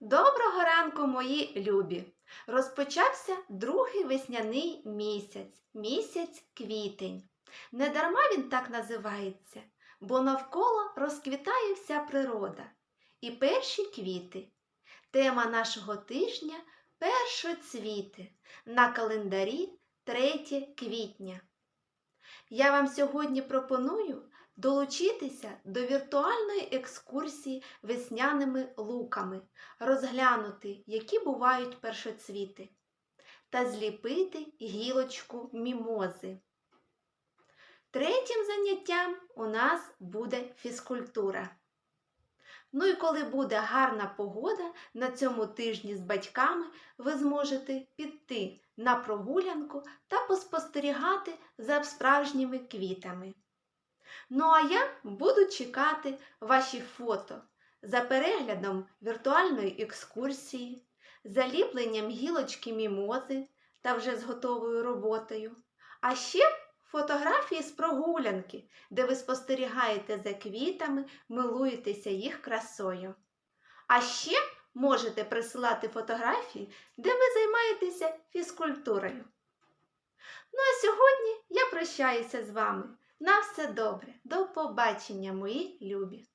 Доброго ранку, мої любі! Розпочався другий весняний місяць, місяць квітень. Недарма він так називається, бо навколо розквітає вся природа і перші квіти. Тема нашого тижня першоцвіти на календарі 3 квітня. Я вам сьогодні пропоную долучитися до віртуальної екскурсії весняними луками, розглянути, які бувають першоцвіти, та зліпити гілочку мімози. Третім заняттям у нас буде фізкультура. Ну і коли буде гарна погода, на цьому тижні з батьками ви зможете піти на прогулянку та поспостерігати за справжніми квітами. Ну а я буду чекати ваші фото за переглядом віртуальної екскурсії, заліпленням гілочки мімози та вже з готовою роботою. А ще фотографії з прогулянки, де ви спостерігаєте за квітами, милуєтеся їх красою. А ще можете присилати фотографії, де ви займаєтеся фізкультурою. Ну а сьогодні я прощаюся з вами. На все добре, до побачення, мої любі!